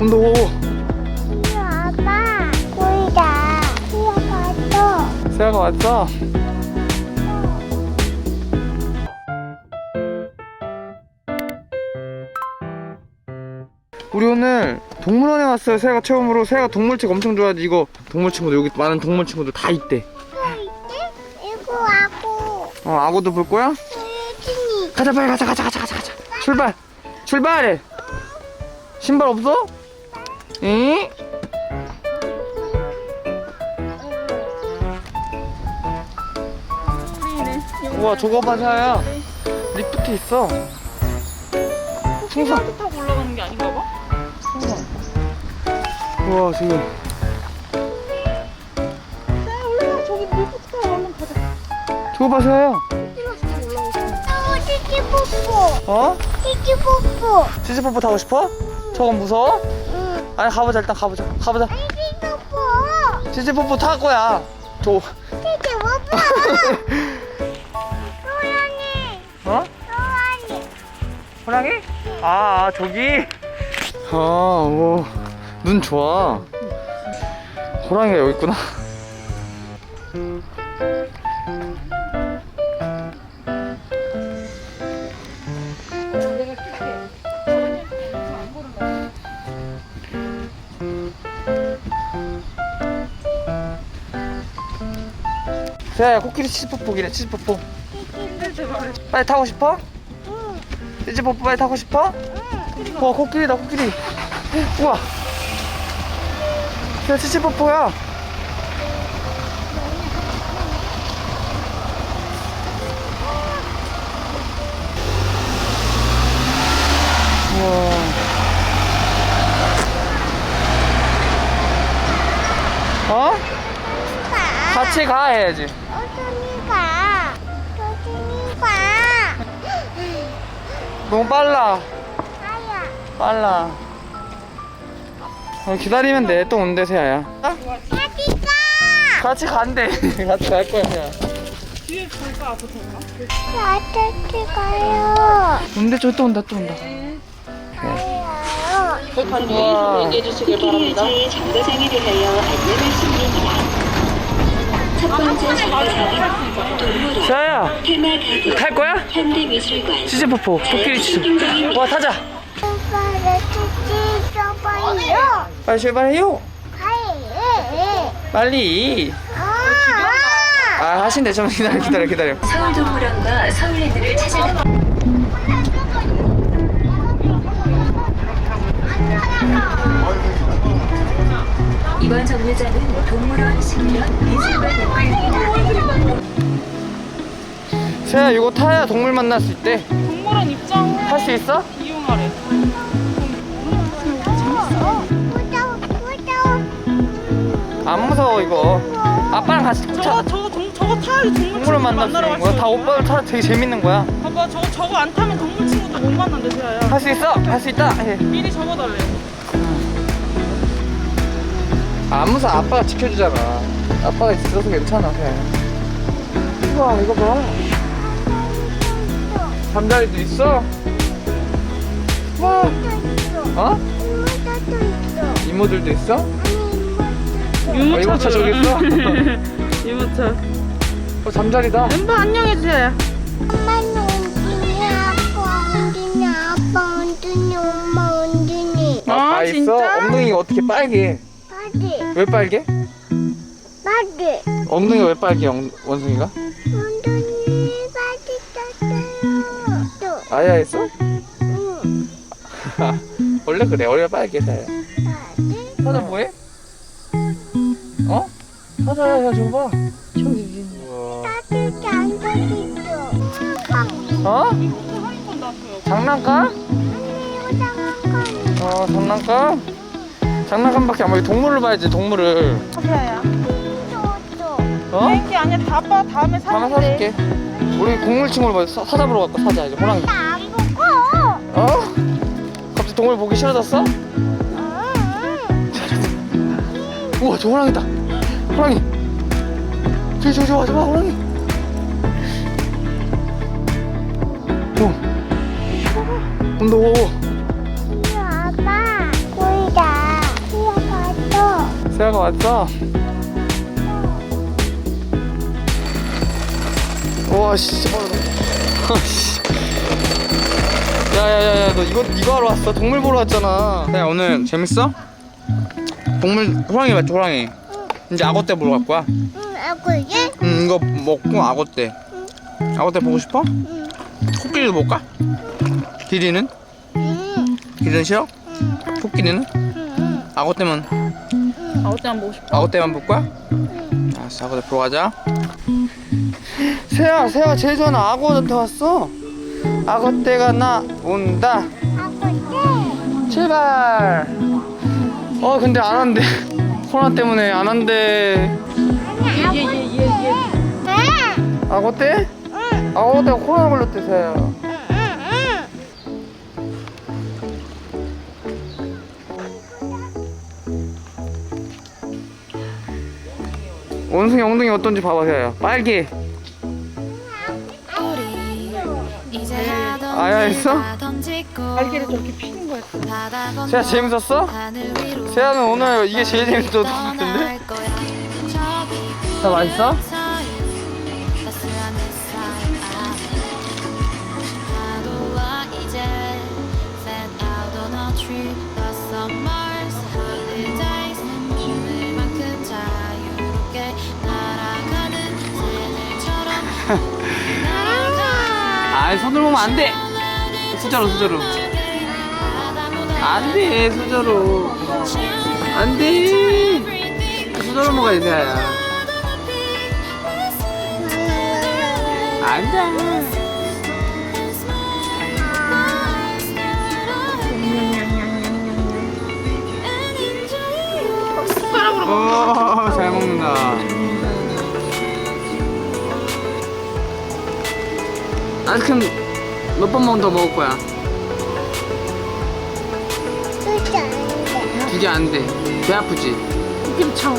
온다. 보이다. 세아가 왔어 우리 오늘 동물원에 왔어요 세아가 처음으로 세아가 동물책 엄청 좋아하지 이거 동물 친구들 여기 많은 동물 친구들 다 있대? 이거 하고. 어 악어도 볼 거야? 유진이. 가자 빨리 가자 가자 가자 가자 가자 출발 출발 신발 없어? 응? 우와 저거 봐 사야 리프트 있어 풍선 타고 올라가는 게 아닌가 봐? 우와 지금 야 올라가 저기 리프트 타고 얼른 가자 저거 봐 사야 뛰어서 올라오고 어, 뽀뽀. 어? 뽀뽀. 치즈 뽀뽀 타고 싶어? 저건 무서워? 응. 아니 가보자 일단 가보자 가보자 치치 뽀뽀. 치즈뽀뽀 탈 거야 저 치치 뽀뽀. 소연이. 어? 소연이. 호랑이? 아, 아 저기? 아, 오, 눈 좋아. 호랑이가 여기 있구나. 세아야 코끼리 치즈뽀뽀기래 치즈뽀뽀 빨리 타고 싶어? 응. 치즈뽀뽀 빨리 타고 싶어? 와 코끼리다 코끼리 우와 야 치치뽀뽀야 우와 어? 가. 같이 가 해야지 어준이 가. 어준이 가. 너무 빨라 아야. 빨라 어, 기다리면 돼 또 온대 세아야 같이 가. 같이 간대 같이 갈 거야 세아 뒤에 갈까 앞에 갈까? 같이 가요. 온대 저또 온다 또 온다 가요. 우와 코끼리의 저의 정거장에 대하여 안내 말씀드립니다. 가구, 탈 거야? 현대미술관, 치즈뽀뽀 코끼리 치즈 와 타자. 빨리 출발해요. 빨리 아. 아 하신대 좀 기다려 기다려 기다려 서울동물원과 서울랜드를 찾아갑 이번 정류장은 동물원 식물 미술관 입구입니다. 세아 이거 타야 동물 만날 수 있대 동물원 입장 탈 수 있어? 이용하래. 안 무서워 이거 아빠랑 같이 저거 타 저거 동, 저거 타야지 동물 동물을 친구 만날 수 만나러 있는 거야 다 오빠를 타도 되게 재밌는 거야 봐봐 저거 저거 안 타면 동물 못 만난대 세아야 할 수 있어. 할 수 있다. 해. 미리 적어달래. 아, 안 무서워 아빠가 지켜주잖아. 아빠가 있어서 괜찮아. 그냥 우와 이거 봐. 잠자리도 있어? 와. 어? 이모들도 있어? 어, 유모차 이모차 저기 있어? 유모차. 어 잠자리다. 엠버 안녕해 주세요 어떻게 빨개 바지 왜 빨개? 바지 엉덩이가 왜 빨개 엉, 원숭이가? 언제니 바지 떴어요 또 아야 했어? 응. 원래 그래 원래 빨개 사야 사자 뭐해? 어? 사자야 야 저거 봐 우와. 따뜻히? 한번 나왔어요 장난감? 어 장난감? 장난감밖에 안 보여. 동물을 봐야지 동물을. 있어 어? 비행기 아니야 다봐. 다음에 다음에 사줄게. 사줄게 우리 동물 친구를 봐 사, 사자 보러 갈까 사자 이제. 호랑이. 나 안 보고. 어? 갑자기 동물 보기 싫어졌어? 응. 우와 저 호랑이다. 호랑이. 저기 저기 저기 저기 호랑이. 오 온다 오 세아가 왔어? 와 진짜 빠르다 씨. 야야야야 너 이거 이거 하러 왔어? 동물 보러 왔잖아 야 오늘 재밌어? 동물 호랑이 맞지 호랑이 이제 악어 때 보러 갈 거야 응, 아구지? 응 이거 먹고 악어 때 악어 때 보고 싶어? 응. 코끼리도 볼까? 기리는? 응, 기리는 싫어? 응, 코끼리는? 응, 악어 때만 아 어때 안 보고 싶어? 악어 때만 볼 거야? 응. 알았어 악어 때 보러 가자 세아 세아 제일 전에 악어한테 왔어 악어 때가 나 온다? 제발 어 근데 안 한대 코로나 때문에 안 한대 응, 악어 때? 응, 악어 때가 코로나 걸렸대 세아야 원숭이 엉덩이 어떤지 봐봐 세아야 빨개 아야 했어? 날개를 저렇게 피는 거야 세아 재밌었어? 세아는 오늘 이게 제일 재밌었던 것 같은데? 다 맛있어? 아이 손을 보면 안 돼. 수저로 수저로. 안 돼 수저로. 안 돼. 수저로 먹어야 돼 안돼 아이스크림 몇번먹더 먹을 거야. 두 개 안 돼 배 아프지? 김창